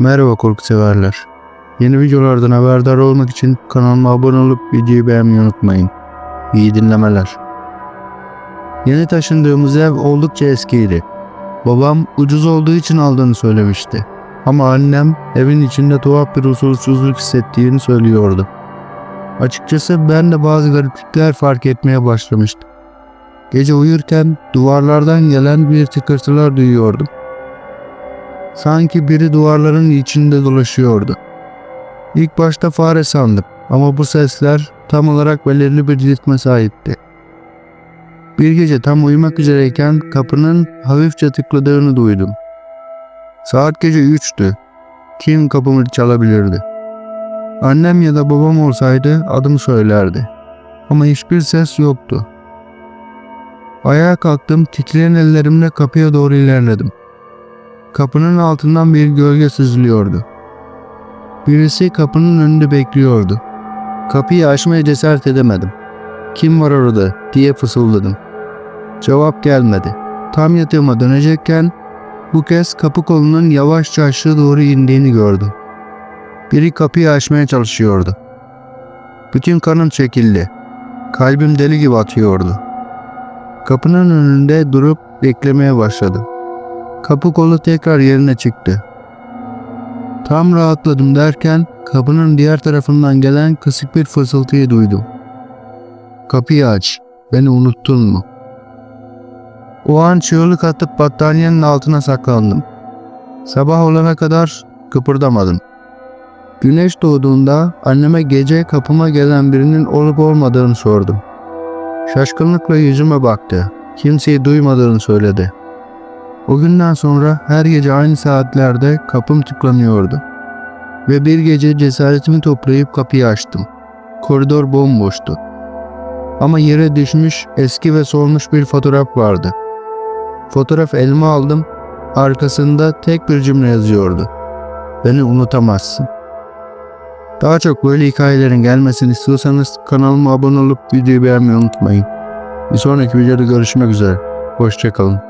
Merhaba korku severler. Yeni videolardan haberdar olmak için kanalıma abone olup videoyu beğenmeyi unutmayın. İyi dinlemeler. Yeni taşındığımız ev oldukça eskiydi. Babam ucuz olduğu için aldığını söylemişti. Ama annem evin içinde tuhaf bir huzursuzluk hissettiğini söylüyordu. Açıkçası ben de bazı gariplikler fark etmeye başlamıştım. Gece uyurken duvarlardan gelen bir tıkırtılar duyuyordum. Sanki biri duvarların içinde dolaşıyordu. İlk başta fare sandım ama bu sesler tam olarak belirli bir ritme sahipti. Bir gece tam uyumak üzereyken kapının hafifçe tıkladığını duydum. Saat gece üçtü. Kim kapımı çalabilirdi? Annem ya da babam olsaydı adımı söylerdi. Ama hiçbir ses yoktu. Ayağa kalktım, titreyen ellerimle kapıya doğru ilerledim. Kapının altından bir gölge süzülüyordu. Birisi kapının önünde bekliyordu. Kapıyı açmaya cesaret edemedim. Kim var orada diye fısıldadım. Cevap gelmedi. Tam yatağıma dönecekken bu kez kapı kolunun yavaşça aşağı doğru indiğini gördüm. Biri kapıyı açmaya çalışıyordu. Bütün kanım çekildi. Kalbim deli gibi atıyordu. Kapının önünde durup beklemeye başladım. Kapı kolu tekrar yerine çıktı. Tam rahatladım derken kapının diğer tarafından gelen kısık bir fısıltıyı duydum. Kapıyı aç, beni unuttun mu? O an çığlık atıp battaniyenin altına saklandım. Sabah olana kadar kıpırdamadım. Güneş doğduğunda anneme gece kapıma gelen birinin olup olmadığını sordum. Şaşkınlıkla yüzüme baktı. Kimseyi duymadığını söyledi. O günden sonra her gece aynı saatlerde kapım tıklanıyordu. Ve bir gece cesaretimi toplayıp kapıyı açtım. Koridor bomboştu. Ama yere düşmüş eski ve solmuş bir fotoğraf vardı. Fotoğraf elime aldım. Arkasında tek bir cümle yazıyordu. Beni unutamazsın. Daha çok böyle hikayelerin gelmesini istiyorsanız kanalıma abone olup videoyu beğenmeyi unutmayın. Bir sonraki videoda görüşmek üzere. Hoşçakalın.